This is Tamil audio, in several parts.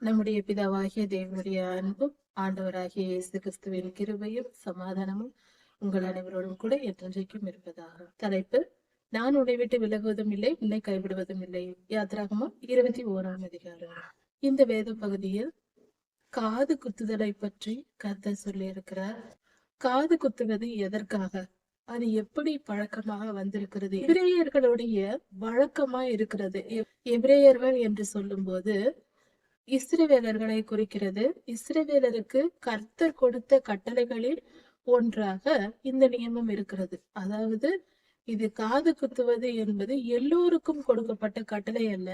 நம்முடைய பிதாவாகிய தேவனுடைய அன்பும் ஆண்டவராகிய இயேசு கிறிஸ்துவின் கிருபையும் சமாதானமும் உங்கள் அனைவரோடும் கூட என்றென்றைக்கும் இருப்பதாக. தலைப்பு நான் உன்னை விட்டு விலகுவதும் இல்லை உன்னை கைவிடுவதும் இல்லை. யாத்திராகமம் இருபத்தி ஓராம் அதிகாரம். இந்த வேத பகுதியில் காது குத்துதலை பற்றி கத்த சொல்லி இருக்கிறார் காது குத்துவது எதற்காக? அது எப்படி பழக்கமாக வந்திருக்கிறது? எபிரேயர்களுடைய வழக்கமா இருக்கிறது. எ- எபிரேயர்கள் என்று சொல்லும்போது இஸ்ரவேலர்களை குறிக்கிறது. இஸ்ரவேலருக்கு கர்த்தர் கொடுத்த கட்டளைகளில் ஒன்றாக இந்த நியமம் இருக்கிறது. அதாவது இது காது குத்துவது என்பது எல்லோருக்கும் கொடுக்கப்பட்ட கட்டளை அல்ல.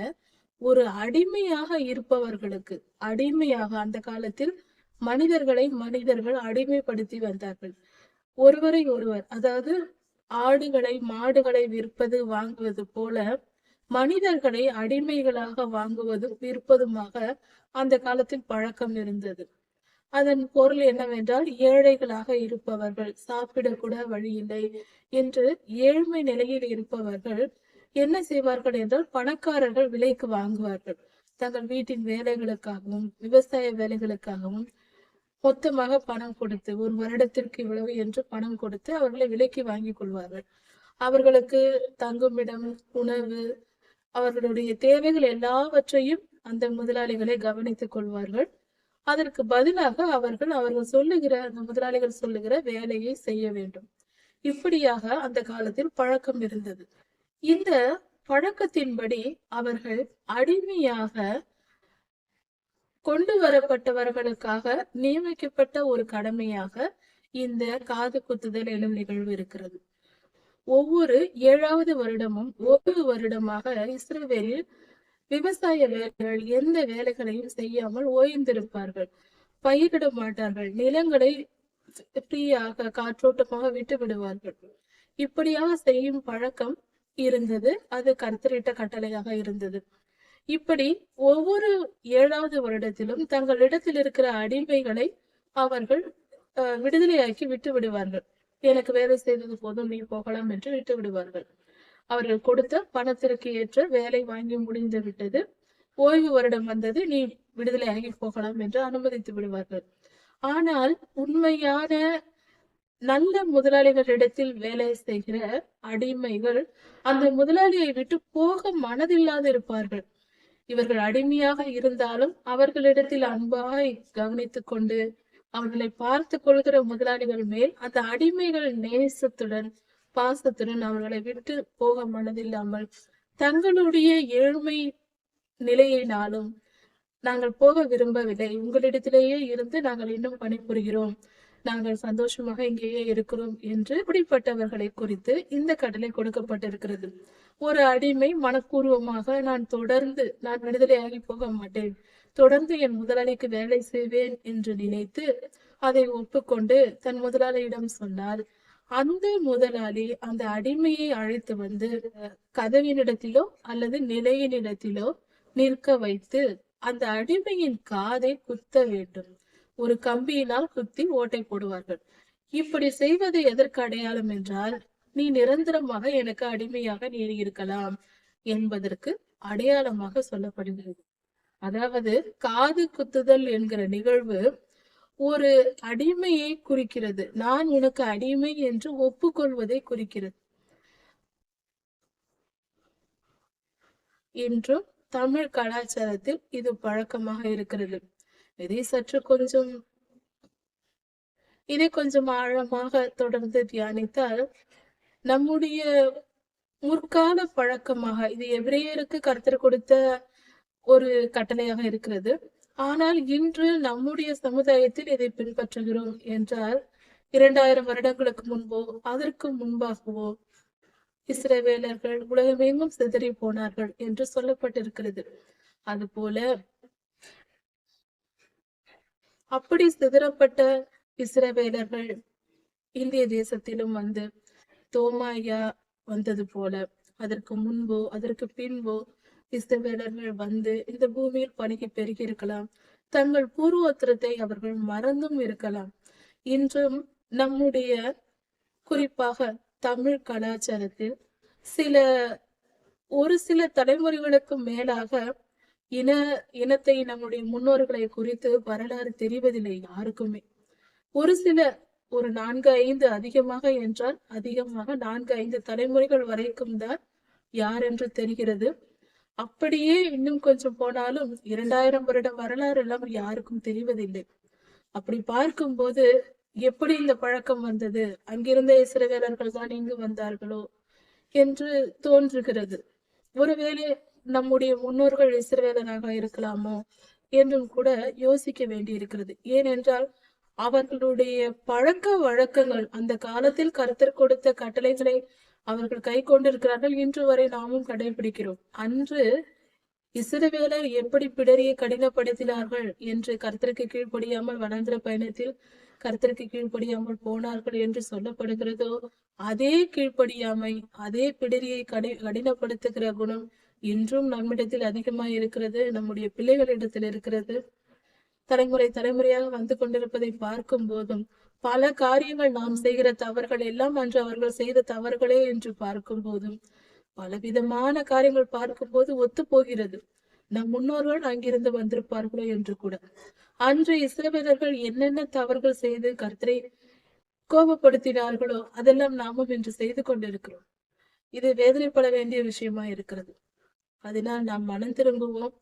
ஒரு அடிமையாக இருப்பவர்களுக்கு அடிமையாக அந்த காலத்தில் மனிதர்களை மனிதர்கள் அடிமைப்படுத்தி வந்தார்கள். ஒருவரை ஒருவர் அதாவது ஆடுகளை மாடுகளை விற்பது வாங்குவது போல மனிதர்களை அடிமைகளாக வாங்குவதும் விற்பதுமாக அந்த காலத்தில் பழக்கம் இருந்தது. அதன் பொருள் என்னவென்றால் ஏழைகளாக இருப்பவர்கள் சாப்பிடக்கூட வழி இல்லை என்று ஏழ்மை நிலையில் இருப்பவர்கள் என்ன செய்வார்கள் என்றால் பணக்காரர்கள் விலைக்கு வாங்குவார்கள். தங்கள் வீட்டின் வேலைகளுக்காகவும் விவசாய வேலைகளுக்காகவும் மொத்தமாக பணம் கொடுத்து ஒரு வருடத்திற்கு இவ்வளவு என்று பணம் கொடுத்து அவர்களை விலைக்கு வாங்கி கொள்வார்கள். அவர்களுக்கு தங்குமிடம் உணவு அவர்களுடைய தேவைகள் எல்லாவற்றையும் அந்த முதலாளிகளை கவனித்துக் கொள்வார்கள். அதற்கு பதிலாக அவர்கள் அவர்கள் சொல்லுகிற அந்த முதலாளிகள் சொல்லுகிற வேலையை செய்ய வேண்டும். இப்படியாக அந்த காலத்தில் பழக்கம் இருந்தது. இந்த பழக்கத்தின்படி அவர்கள் அடிமையாக கொண்டு வரப்பட்டவர்களுக்காக நியமிக்கப்பட்ட ஒரு கடமையாக இந்த காது குத்துதல் எனும் நிகழ்வு இருக்கிறது. ஒவ்வொரு ஏழாவது வருடமும் ஒவ்வொரு வருடமாக இஸ்ரவேலில் விவசாய வேலைகள் எந்த வேலைகளையும் செய்யாமல் ஓய்ந்திருப்பார்கள். பயிரிட மாட்டார்கள். நிலங்களை ஃப்ரீயாக காற்றோட்டமாக விட்டு விடுவார்கள். இப்படியாக செய்யும் பழக்கம் இருந்தது. அது கருத்தரிட்ட கட்டளையாக இருந்தது. இப்படி ஒவ்வொரு ஏழாவது வருடத்திலும் தங்களிடத்தில் இருக்கிற அடிமைகளை அவர்கள் அஹ், விடுதலையாக்கி விட்டு விடுவார்கள். எனக்கு வேலை செய்தது போதும் நீ போகலாம் என்று விட்டு விடுவார்கள். அவர்கள் கொடுத்த பணத்திற்கு ஏற்ற வேலை வாங்கி முடிந்து விட்டது. ஓய்வு வருடம் வந்தது நீ விடுதலையாகி போகலாம் என்று அனுமதித்து விடுவார்கள். ஆனால் உண்மையான நல்ல முதலாளிகளிடத்தில் வேலை செய்கிற அடிமைகள் அந்த முதலாளியை விட்டு போக மனதில்லாது இருப்பார்கள். இவர்கள் அடிமையாக இருந்தாலும் அவர்களிடத்தில் அன்பாக கவனித்துக் கொண்டு அவர்களை பார்த்து கொள்கிற முதலாளிகள் மேல் அந்த அடிமைகள் நேசத்துடன் பாசத்துடன் அவர்களை விட்டு போக மனதில்லாமல் தங்களுடைய ஏழ்மை நிலையினாலும் நாங்கள் போக விரும்பவில்லை. உங்களிடத்திலேயே இருந்து நாங்கள் இன்னும் பணிபுரிகிறோம். நாங்கள் சந்தோஷமாக இங்கேயே இருக்கிறோம் என்று இப்படிப்பட்டவர்களை குறித்து இந்த கடலை கொடுக்கப்பட்டிருக்கிறது. ஒரு அடிமை மனப்பூர்வமாக நான் தொடர்ந்து நான் விடுதலையாகி போக மாட்டேன். தொடர்ந்து என் முதலாளிக்கு வேலை செய்வேன் என்று நினைத்து அதை ஒப்புக்கொண்டு தன் முதலாளியிடம் சொன்னார். அந்த முதலாளி அந்த அடிமையை அழைத்து வந்து கதவினிடத்திலோ அல்லது நிலையினிடத்திலோ நிற்க வைத்து அந்த அடிமையின் காதை குத்த வேண்டும். ஒரு கம்பியினால் குத்தி ஓட்டை போடுவார்கள். இப்படி செய்வது எதற்கு அடையாளம் என்றால் நீ நிரந்தரமாக எனக்கு அடிமையாக நீ இருக்கலாம் என்பதற்கு அடையாளமாக சொல்லப்படுகிறது. அதாவது காது குத்துதல் என்கிற நிகழ்வு ஒரு அடிமையை குறிக்கிறது. நான் உனக்கு அடிமை என்று ஒப்புக்கொள்வதை குறிக்கிறது. இன்றும் தமிழ் கலாச்சாரத்தில் இது பழக்கமாக இருக்கிறது. இதை சற்று கொஞ்சம் இதை கொஞ்சம் ஆழமாக தொடர்ந்து தியானித்தால் நம்முடைய முற்கால பழக்கமாக இது எபிரேயருக்கு கருத்தர் கொடுத்த ஒரு கட்டளையாக இருக்கிறது. ஆனால் இன்று நம்முடைய சமுதாயத்தில் இதை பின்பற்றுகிறோம் என்றால் இரண்டாயிரம் வருடங்களுக்கு முன்போ அதற்கு முன்பாகவோ இஸ்ரவேலர்கள் உலகமெங்கும் சிதறி போனார்கள் என்று சொல்லப்பட்டிருக்கிறது. அதுபோல அப்படி சிதறப்பட்ட இஸ்ரவேலர்கள் இந்திய தேசத்திலும் வந்து தோமாயா வந்தது போல அதற்கு முன்போ அதற்கு பின்போ இஸ்தவேலர்கள் வந்து இந்த பூமியில் பணிக்கு பெருகி இருக்கலாம் தங்கள் பூர்வோத்திரத்தை அவர்கள் மறந்தும் இருக்கலாம். இன்றும் நம்முடைய குறிப்பாக தமிழ் கலாச்சாரத்தில் சில ஒரு சில தலைமுறைகளுக்கு மேலாக இன இனத்தை நம்முடைய முன்னோர்களை குறித்து வரலாறு தெரிவதில்லை யாருக்குமே. ஒரு சில ஒரு நான்கு ஐந்து அதிகமாக என்றால் அதிகமாக நான்கு ஐந்து தலைமுறைகள் வரைக்கும் தான் யார் என்று தெரிகிறது. அப்படியே இன்னும் கொஞ்சம் போனாலும் இரண்டாயிரம் வருட வரலாறு எல்லாம் யாருக்கும் தெரிவதில்லை. அப்படி பார்க்கும்போது எப்படி இந்த பழக்கம் வந்தது? அங்கிருந்த இஸ்ரவேலர்கள் தான் இங்கு வந்தார்களோ என்று தோன்றுகிறது. ஒருவேளை நம்முடைய முன்னோர்கள் இசிறவேலராக இருக்கலாமோ என்றும் கூட யோசிக்க வேண்டியிருக்கிறது. ஏனென்றால் அவர்களுடைய பழக்க வழக்கங்கள் அந்த காலத்தில் கருத்தர் கொடுத்த கட்டளைகளை அவர்கள் கை கொண்டிருக்கிறார்கள். இன்று வரை நாமும் கடைபிடிக்கிறோம். அன்று இசிறுவேலர் எப்படி பிடரியை கடினப்படுத்தினார்கள் என்று கர்த்தருக்கு கீழ்ப்படியாமல் வளர்ந்த பயணத்தில் கர்த்தருக்கு கீழ்ப்படியாமல் போனார்கள் என்று சொல்லப்படுகிறதோ அதே கீழ்ப்படியாமை அதே பிடரியை கடி கடினப்படுத்துகிற குணம் இன்றும் நம்மிடத்தில் அதிகமாக இருக்கிறது நம்முடைய பிள்ளைகளிடத்தில் இருக்கிறது. தலைமுறை தலைமுறையாக வந்து கொண்டிருப்பதை பார்க்கும் போதும் பல காரியங்கள் நாம் செய்கிற தவறுகள் எல்லாம் அன்று அவர்கள் செய்த தவறுகளே என்று பார்க்கும் போதும் பலவிதமான காரியங்கள் பார்க்கும்போது ஒத்து போகிறது நம் முன்னோர்கள் அங்கிருந்து வந்திருப்பார்களோ என்று கூட. அன்று இஸ்ரவேலர்கள் என்னென்ன தவறுகள் செய்து கர்த்தரை கோபப்படுத்தினார்களோ அதெல்லாம் நாமும் இன்று செய்து கொண்டிருக்கிறோம். இது வேதனைப்பட வேண்டிய விஷயமா இருக்கிறது. அதனால் நாம் மனம் திரும்புவோம்.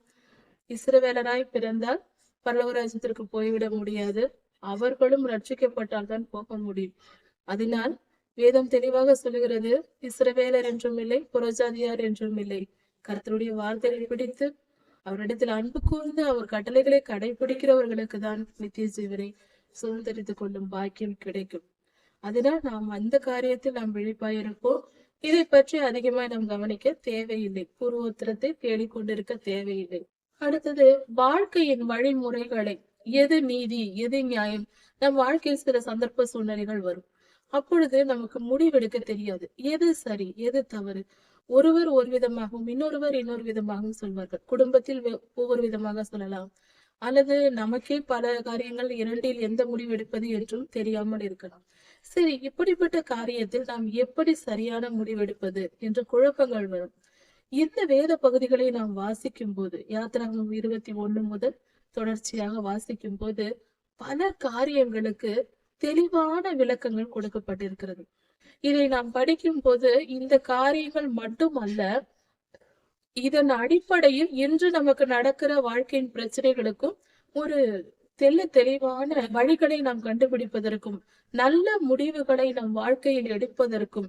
இஸ்ரவேலராய் பிறந்தால் பரலோகராஜ்யத்திற்கு போய்விட முடியாது. அவர்களும் ரட்சிக்கப்பட்டால் தான் போக முடியும். அதனால் வேதம் தெளிவாக சொல்லுகிறது இஸ்ரவேலர் என்றும் இல்லை புறஜாதியார் என்றும் இல்லை. கர்த்தருடைய வார்த்தைகளை பிடித்து அவரிடத்தில் அன்பு கூர்ந்து அவர் கட்டளைகளை கடைபிடிக்கிறவர்களுக்கு தான் நித்திய ஜீவனை சுதந்திரித்துக் கொள்ளும் பாக்கியம் கிடைக்கும். அதனால் நாம் அந்த காரியத்தில் நாம் விழிப்பாயிருப்போம். இதை பற்றி அதிகமாய் நாம் கவனிக்க தேவையில்லை. பூர்வோத்திரத்தை தேடிக்கொண்டிருக்க தேவையில்லை. அடுத்தது வாழ்க்கையின் வழிமுறைகளை. எது நீதி எது நியாயம்? நம் வாழ்க்கையில் சில சந்தர்ப்ப சூழ்நிலைகள் வரும். அப்பொழுது நமக்கு முடிவெடுக்க தெரியாது. எது சரி எது தவறு? ஒருவர் ஒரு விதமாகவும் இன்னொருவர் இன்னொரு விதமாகவும் சொல்வார்கள். குடும்பத்தில் ஒவ்வொரு விதமாக சொல்லலாம். அல்லது நமக்கே பல காரியங்கள் இரண்டில் எந்த முடிவு எடுப்பது என்றும் தெரியாமல் இருக்கலாம். சரி இப்படிப்பட்ட காரியத்தில் நாம் எப்படி சரியான முடிவெடுப்பது என்ற குழப்பங்கள் வரும். இந்த வேத பகுதிகளை நாம் வாசிக்கும் போது யாத்திராகம் இருபத்தி ஒண்ணு முதல் தொடர்ச்சியாக வாசிக்கும் போது பல காரியங்களுக்கு தெளிவான விளக்கங்கள் கொடுக்கப்பட்டிருக்கிறது. இதை நாம் படிக்கும் போது இந்த காரியங்கள் மட்டுமல்ல இதன் அடிப்படையில் இன்று நமக்கு நடக்கிற வாழ்க்கையின் பிரச்சனைகளுக்கும் ஒரு தெல்ல தெளிவான வழிகளை நாம் கண்டுபிடிப்பதற்கும் நல்ல முடிவுகளை நம் வாழ்க்கையில் எடுப்பதற்கும்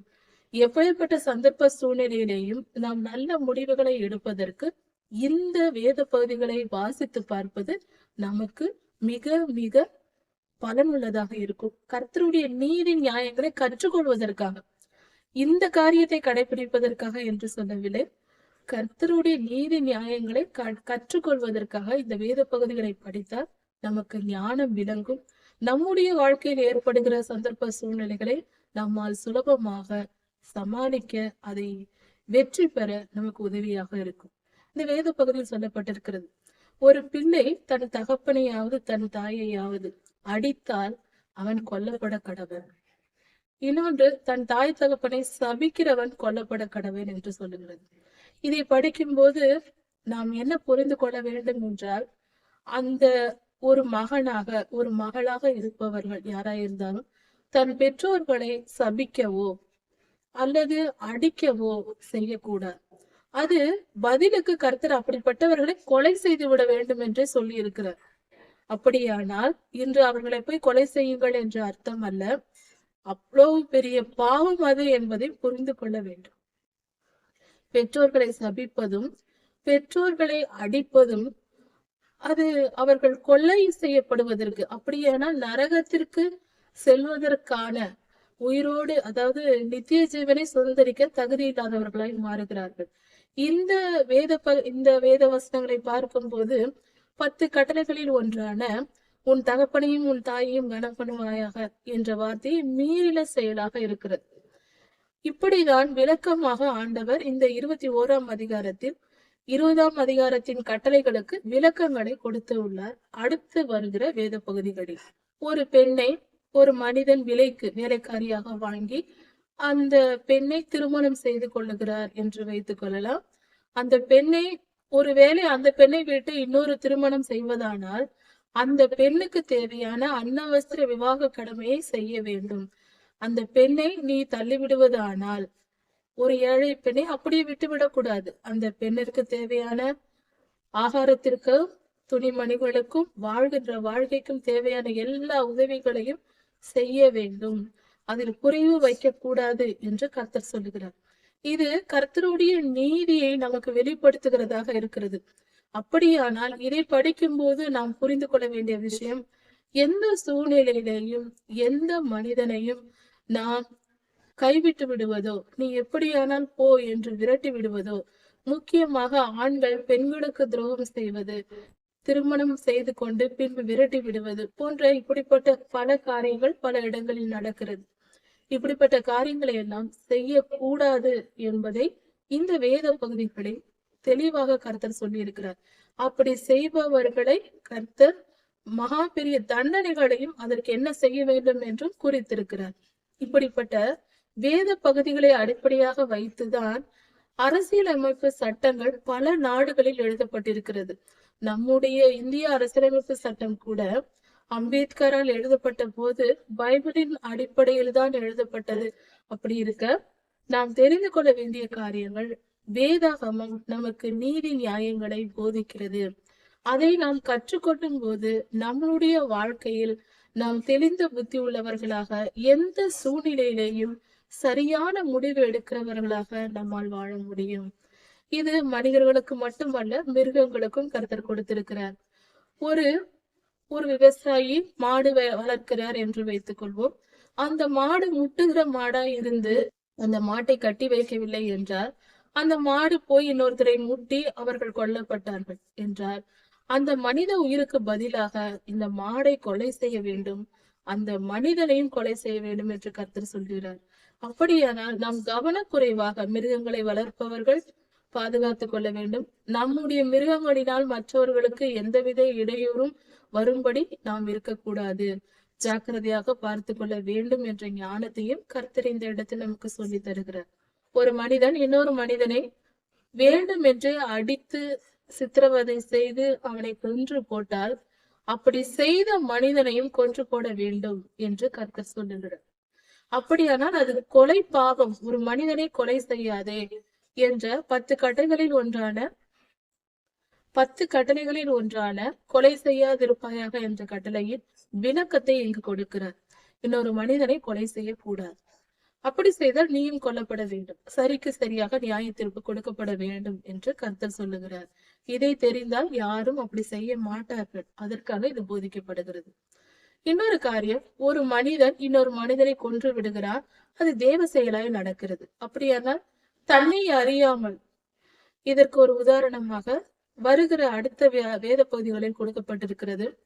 எப்படிப்பட்ட சந்தர்ப்ப சூழ்நிலையிலேயும் நாம் நல்ல முடிவுகளை எடுப்பதற்கு இந்த வேத பகுதிகளை வாசித்து பார்ப்பது நமக்கு மிக மிக பலனுள்ளதாக இருக்கும். கர்த்தருடைய நீதி நியாயங்களை கற்றுக்கொள்வதற்காக இந்த காரியத்தை கடைபிடிப்பதற்காக என்று சொல்லவில்லை. கர்த்தருடைய நீதி நியாயங்களை க- கற்றுக்கொள்வதற்காக இந்த வேத பகுதிகளை படித்தால் நமக்கு ஞானம் விளங்கும். நம்முடைய வாழ்க்கையில் ஏற்படுகிற சந்தர்ப்ப சூழ்நிலைகளை நம்மால் சுலபமாக சமாளிக்க அதை வெற்றி பெற நமக்கு உதவியாக இருக்கும். இந்த வேத பகுதியில் சொல்லப்பட்டிருக்கிறது. ஒரு பிள்ளை தன் தகப்பனையாவது தன் தாயையாவது அடித்தால் அவன் கொல்லப்பட கடவன். இன்னொன்று தன் தாய் தகப்பனை சபிக்கிறவன் கொல்லப்பட கடவன் என்று சொல்லுகிறது. இதை படிக்கும்போது நாம் என்ன புரிந்து கொள்ள வேண்டும் என்றால் அந்த ஒரு மகனாக ஒரு மகளாக இருப்பவர்கள் யாராயிருந்தாலும் தன் பெற்றோர்களை சபிக்கவோ அல்லது அடிக்கவோ செய்யக்கூடாது. அது பதிலுக்கு கர்த்தர் அப்படிப்பட்டவர்களை கொலை செய்து விட வேண்டும் என்றே சொல்லி இருக்கிறார் அப்படியானால் இன்று அவர்களை போய் கொலை செய்யுங்கள் என்ற அர்த்தம் அல்ல. அவ்வளவு பெரிய பாவம் அது என்பதை புரிந்து கொள்ள வேண்டும். பெற்றோர்களை சபிப்பதும் பெற்றோர்களை அடிப்பதும் அது அவர்கள் கொள்ளை செய்யப்படுவதற்கு அப்படியானால் நரகத்திற்கு செல்வதற்கான உயிரோடு அதாவது நித்திய ஜீவனை சுதந்திரிக்க தகுதி இல்லாதவர்களாய் மாறுகிறார்கள். இந்த வேத இந்த வேத வசனங்களை பார்க்கும்போது பத்து கட்டளைகளில் ஒன்றான உன் தகப்பனையும் உன் தாயையும் கனம் என்ற வார்த்தை மீறில செயலாக இருக்கிறது. இப்படிதான் விளக்கமாக ஆண்டவர் இந்த இருபத்தி ஓராம் அதிகாரத்தில் இருபதாம் அதிகாரத்தின் கட்டளைகளுக்கு விளக்கங்களை கொடுத்து உள்ளார். அடுத்து வருகிற வேத பகுதிகளில். ஒரு பெண்ணை ஒரு மனிதன் விலைக்கு வேலைக்காரியாக வாங்கி அந்த பெண்ணை திருமணம் செய்து கொள்ளுகிறார் என்று வைத்துக் கொள்ளலாம். அந்த பெண்ணை ஒருவேளை அந்த பெண்ணை விட்டு இன்னொரு திருமணம் செய்வதானால் அந்த பெண்ணுக்கு தேவையான அன்னவஸ்திர விவாக கடமையை செய்ய வேண்டும். அந்த பெண்ணை நீ தள்ளிவிடுவதானால் ஒரு ஏழை பெண்ணை அப்படியே விட்டுவிடக்கூடாது அந்த பெண்ணிற்கு தேவையான ஆகாரத்திற்கும் துணிமணிகளுக்கும் வாழ்கின்ற வாழ்க்கைக்கும் தேவையான எல்லா உதவிகளையும் செய்ய வேண்டும். அதில் குறைவு வைக்கக்கூடாது என்று கர்த்தர் சொல்லுகிறார். இது கர்த்தருடைய நீதியை நமக்கு வெளிப்படுத்துகிறதாக இருக்கிறது. அப்படியானால் இதை படிக்கும் போது நாம் புரிந்து கொள்ள வேண்டிய விஷயம் எந்த சூழ்நிலையிலையும் எந்த மனிதனையும் நாம் கைவிட்டு விடுவதோ நீ எப்படியானால் போ என்று விரட்டி விடுவதோ முக்கியமாக ஆண்கள் பெண்களுக்கு துரோகம் செய்வது திருமணம் செய்து கொண்டு பின்பு விரட்டி விடுவது போன்ற இப்படிப்பட்ட பல காரியங்கள் பல இடங்களில் நடக்கிறது. இப்படிப்பட்ட காரியங்களை எல்லாம் செய்யக்கூடாது என்பதை இந்த வேத பகுதிகளில் தெளிவாக கர்த்தர் சொல்லியிருக்கிறார். அப்படி செய்பவர்களை கர்த்தர் மகா பெரிய தண்டனைகளையும் அதற்கு என்ன செய்ய வேண்டும் என்றும் குறித்திருக்கிறார். இப்படிப்பட்ட வேத பகுதிகளை அடிப்படையாக வைத்துதான் அரசியலமைப்பு சட்டங்கள் பல நாடுகளில் எழுதப்பட்டிருக்கிறது. நம்முடைய இந்திய அரசியலமைப்பு சட்டம் கூட அம்பேத்கரால் எழுதப்பட்ட போது பைபிளின் அடிப்படையில் தான் எழுதப்பட்டது. அப்படி இருக்க நாம் தெரிந்து கொள்ள வேண்டிய காரியங்கள் வேதாகமம் நமக்கு நீதி நியாயங்களை போதிக்கிறது. அதை நாம் கற்றுக்கொள்ளும் போது நம்மளுடைய வாழ்க்கையில் நாம் தெளிந்த புத்தி உள்ளவர்களாக எந்த சூழ்நிலையிலேயும் சரியான முடிவு எடுக்கிறவர்களாக நம்மால் வாழ முடியும். இது மனிதர்களுக்கு மட்டுமல்ல மிருகங்களுக்கும் கருத்தர் கொடுத்திருக்கிறார். ஒரு ஒரு விவசாயி மாடு வ- வளர்க்கிறார் என்று வைத்துக் கொள்வோம். அந்த மாடு முட்டுகிற மாடா இருந்து அந்த மாட்டை கட்டி வைக்கவில்லை என்றால் அந்த மாடு போய் இன்னொருத்தரை முட்டி அவர்கள் கொல்லப்பட்டார்கள் என்றால் அந்த மனித உயிருக்கு பதிலாக இந்த மாடை கொலை செய்ய வேண்டும் அந்த மனிதனையும் கொலை செய்ய வேண்டும் என்று கர்த்தர் சொல்கிறார். அப்படியானால் நாம் கவனக்குறைவாக மிருகங்களை வளர்ப்பவர்கள் பாதுகாத்துக் கொள்ள வேண்டும். நம்முடைய மிருகங்களினால் மற்றவர்களுக்கு எந்தவித இடையூறும் வரும்படி நாம் இருக்கக்கூடாது. ஜாக்கிரதையாக பார்த்து கொள்ள வேண்டும் என்ற ஞானத்தையும் கர்த்தர் இந்த இடத்தில் நமக்கு சொல்லி தருகிறார். ஒரு மனிதன் இன்னொரு மனிதனை வேண்டும் என்று அடித்து சித்திரவதை செய்து அவனை கொன்று போட்டால் அப்படி செய்த மனிதனையும் கொன்று போட வேண்டும் என்று கர்த்தர் சொல்லுகிறார். அப்படியானால் அது கொலை பாகம் ஒரு மனிதனை கொலை செய்யாதே. என்ற பத்து கட்டளைகளில் ஒன்றான பத்து கட்டளைகளில் ஒன்றான கொலை செய்யாதிருப்பாயாக என்ற கட்டளையின் விளக்கத்தை இங்கு கொடுக்கிறார். இன்னொரு மனிதனை கொலை செய்யக்கூடாது. அப்படி செய்தால் நீயும் கொல்லப்பட வேண்டும். சரிக்கு சரியாக நியாய தீர்ப்பு கொடுக்கப்பட வேண்டும் என்று கர்த்தர் சொல்லுகிறார். இதை தெரிந்தால் யாரும் அப்படி செய்ய மாட்டார்கள். அதற்காக இது போதிக்கப்படுகிறது. இன்னொரு காரியம் ஒரு மனிதன் இன்னொரு மனிதனை கொன்று விடுகிறார் அது தேவ செயலாய் நடக்கிறது. அப்படியானால் தன்னை அறியாமல். இதற்கு ஒரு உதாரணமாக வருகிற அடுத்த வே- வேத பகுதிகளில் கொடுக்கப்பட்டிருக்கிறது.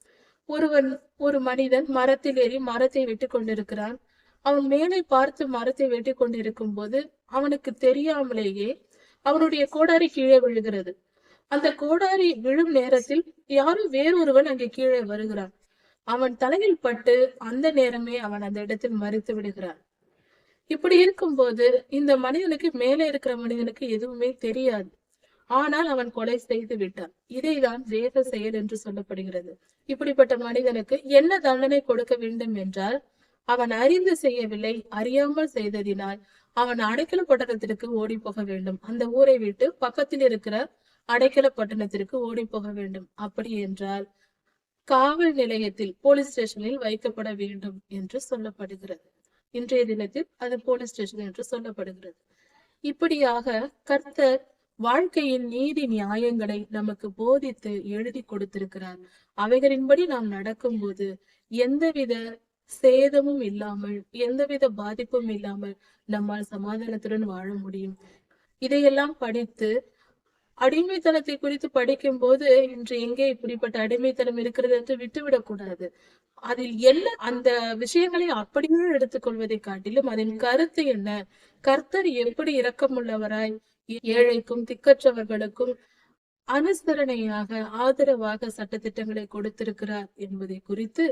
ஒருவன் ஒரு மனிதன் மரத்தில் ஏறி மரத்தை வெட்டி கொண்டிருக்கிறான் அவன் மேலே பார்த்து மரத்தை வெட்டி கொண்டிருக்கும் போது அவனுக்கு தெரியாமலேயே அவனுடைய கோடாரி கீழே விழுகிறது. அந்த கோடாரி விழும் நேரத்தில் யாரும் வேறொருவன் அங்கே கீழே வருகிறான். அவன் தலையில் பட்டு அந்த நேரமே அவன் அந்த இடத்தில் மறித்து விடுகிறான். இப்படி இருக்கும்போது இந்த மனிதனுக்கு மேலே இருக்கிற மனிதனுக்கு எதுவுமே தெரியாது. ஆனால் அவன் கொலை செய்து விட்டான். இதைதான் வேத செயல் என்று சொல்லப்படுகிறது. இப்படிப்பட்ட மனிதனுக்கு என்ன தண்டனை கொடுக்க வேண்டும் என்றால் அவன் அறிந்து செய்யவில்லை அறியாமல் செய்ததினால் அவன் அடைக்கல பட்டணத்திற்கு ஓடி போக வேண்டும். அந்த ஊரை விட்டு பக்கத்தில் இருக்கிற அடைக்கல பட்டணத்திற்கு ஓடி போக வேண்டும். அப்படி என்றால் காவல் நிலையத்தில் போலீஸ் ஸ்டேஷனில் வைக்கப்பட வேண்டும் என்று சொல்லப்படுகிறது. இன்றைய தினத்தில் அது போலீஸ் ஸ்டேஷன் என்று சொல்லப்படுகிறது. இப்படியாக கர்த்தர் வாழ்க்கையின் நீதி நியாயங்களை நமக்கு போதித்து எழுதி கொடுத்திருக்கிறார். அவைகளின்படி நாம் நடக்கும்போது எந்தவித சேதமும் இல்லாமல் எந்தவித பாதிப்பும் இல்லாமல் நம்மால் சமாதானத்துடன் வாழ முடியும். இதையெல்லாம் படித்து அடிமைத்தனத்தை குறித்து படிக்கும் போது இன்று எங்கே இப்படிப்பட்ட அடிமைத்தனம் இருக்கிறது என்று விட்டுவிடக்கூடாது அதில் என்ன அந்த விஷயங்களை அப்படியே எடுத்துக்கொள்வதை காட்டிலும் அதன் கருத்து என்ன? கர்த்தர் எப்படி இரக்கமுள்ளவராய் ஏழைக்கும் திக்கற்றவர்களுக்கும் அனுசரணையாக ஆதரவாக சட்டத்திட்டங்களை கொடுத்திருக்கிறார் என்பதை குறித்து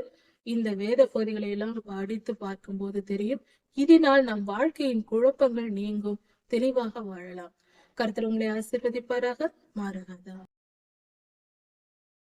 இந்த வேத பகுதிகளை எல்லாம் படித்து பார்க்கும்போது தெரியும். இதனால் நம் வாழ்க்கையின் குழப்பங்கள் நீங்கும். தெளிவாக வாழலாம். கருத்தர் உங்களை ஆசீர்வதிப்பாராக மாறாதா?